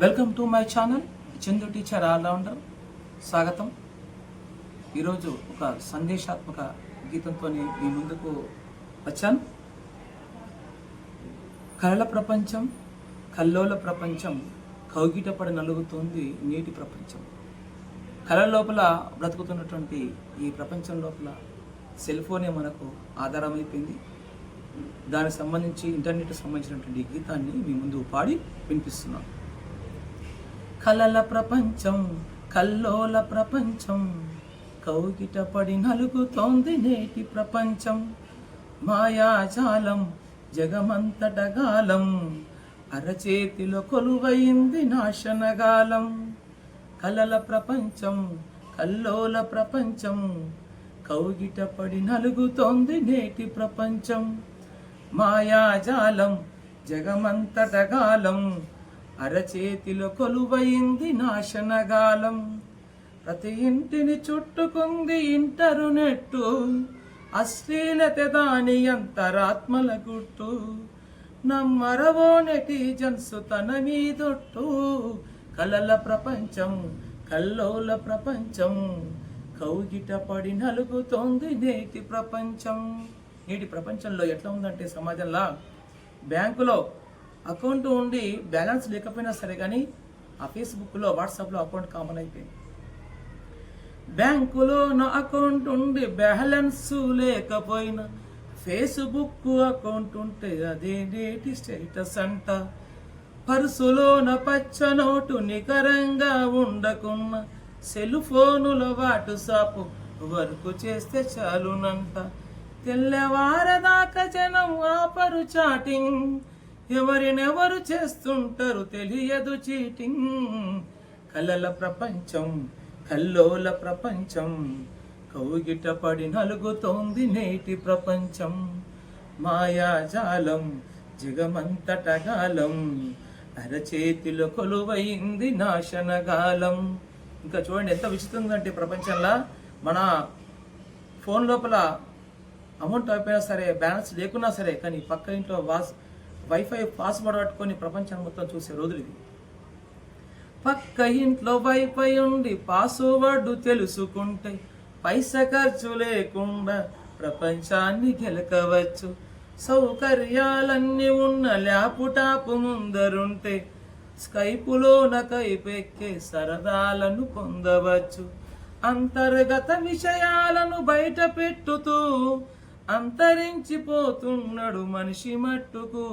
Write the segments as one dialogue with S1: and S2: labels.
S1: Welcome to my channel Chandu teacher allrounder. స్వాగతం. ఈరోజు ఒక సందేశాత్మక గీతంతో మీ ముందుకు వచ్చాను. కళల ప్రపంచం కల్లోల ప్రపంచం కౌగిటపడి నలుగుతోంది నేటి ప్రపంచం. కళల లోపల బ్రతుకుతున్నటువంటి ఈ ప్రపంచం లోపల సెల్ ఫోనే మనకు ఆధారమైపోయింది. దానికి సంబంధించి ఇంటర్నెట్కి సంబంధించినటువంటి గీతాన్ని మీ ముందు పాడి వినిపిస్తున్నాను. కలల ప్రపంచం కల్లోల ప్రపంచం. కౌగిటపడి నలుగుతోంది నేటి ప్రపంచం. మాయాజాలం జగమంతటగాలం అరచేతిలో కొలువైంది నాశనగాలం. కలల ప్రపంచం కల్లోల ప్రపంచం. కౌగిటపడి నలుగుతోంది నేటి ప్రపంచం. మాయాజాలం జగమంతటగాలం అరచేతిలో కొలువైంది నాశనగాలం. ప్రతి ఇంటిని చుట్టుకుంది ఇంటరునెట్టు అశ్లీలత దాని అంతరాత్మల గుట్టు. నమ్మరవో నెటిజన్సు తన మీదొట్టు. కలల ప్రపంచం కల్లోల ప్రపంచం. కౌగిట పడి నలుగుతోంది నేటి ప్రపంచం. నేటి ప్రపంచంలో ఎట్లా ఉందంటే సమాజంలో? బ్యాంకులో అకౌంట్ ఉండి బ్యాలెన్స్ లేకపోయినా సరే కానీ ఆ ఫేస్బుక్లో వాట్సాప్లో అకౌంట్ కామన్ అయిపోయింది. బ్యాంకులో నా అకౌంట్ ఉండి బ్యాలెన్స్ లేకపోయినా ఫేస్బుక్ అకౌంట్ ఉంటే అదే నేటి స్టేటస్ అంట. పర్సులోన పచ్చ నోటు నికరంగా ఉండకున్న సెల్ ఫోనుల వాట్సాప్ వర్క్ చేస్తే చాలునంట. తెల్లవారదాకా జనం ఆపరు చాటింగ్. ఎవరినెవరు చేస్తుంటారు తెలియదు చీటింగ్. కలల ప్రపంచం కల్లోల ప్రపంచం కౌగిట పడి నలుగుతోంది నేటి ప్రపంచం. మాయాజాలం జగమంతటగాలం అరచేతిలో కొలువైంది నాశనగాలం. ఇంకా చూడండి ఎంత విచిత్రంగా ప్రపంచంలో మన ఫోన్ లోపల అమౌంట్ అయిపోయినా సరే బ్యాలెన్స్ లేకున్నా సరే కానీ పక్క ఇంట్లో వాస్ వైఫై పాస్వర్డ్ పట్టుకొని ప్రపంచం మొత్తం చూసే రోజులు ఇది. పక్క ఇంట్లో వైఫై ఉండి పాస్వర్డ్ తెలుసుకుంటే పైస ఖర్చు లేకుండా ప్రపంచాన్ని గెలకవచ్చు. సౌకర్యాలన్నీ ఉన్న ల్యాప్టాప్ ముందరుంటే స్కైపులో నకైపెక్కే సరదాలను పొందవచ్చు. అంతర్గత విషయాలను బయట పెట్టుతూ అంతరించిపోతున్నాడు మనిషి మట్టుకు.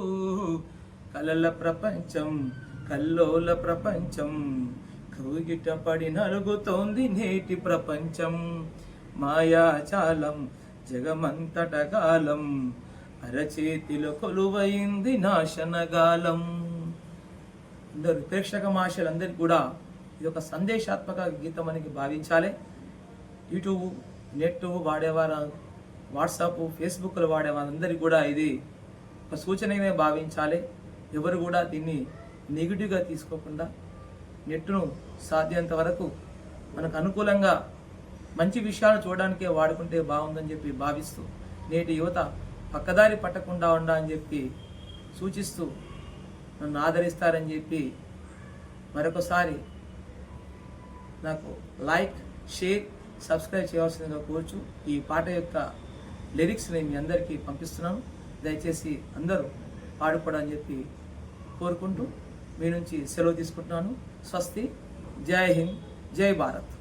S1: కలల ప్రపంచం కల్లోల ప్రపంచం కూగిట పడి నలుగుతోంది నేటి ప్రపంచం. మాయాచాలం జగమంతటగాలం అరచేతిలో కొలువైంది నాశనగాలం. అందరు ప్రేక్షక మాషలందరికీ కూడా ఇది ఒక సందేశాత్మక గీతం అని భావించాలి. యూట్యూబ్ నెట్ వాడేవారు వాట్సాప్ ఫేస్బుక్లో వాడేవారందరికీ కూడా ఇది ఒక సూచనగానే భావించాలి. ఎవరు కూడా దీన్ని నెగిటివ్గా తీసుకోకుండా నెట్ను సాధ్యంత వరకు మనకు అనుకూలంగా మంచి విషయాలు చూడడానికే వాడుకుంటే బాగుందని చెప్పి భావిస్తూ నేటి యువత పక్కదారి పట్టకుండా ఉండా అని చెప్పి సూచిస్తూ నన్ను ఆదరిస్తారని చెప్పి మరొకసారి నాకు లైక్ షేర్ సబ్స్క్రైబ్ చేయవలసిందిగా కోరుచు ఈ పాట యొక్క లిరిక్స్ని మీ అందరికీ పంపిస్తున్నాను. దయచేసి అందరూ పాడుకోవడం చెప్పి కోరుకుంటూ మీ నుంచి సెలవు తీసుకుంటున్నాను. స్వస్తి. జై హింద్. జై భారత్.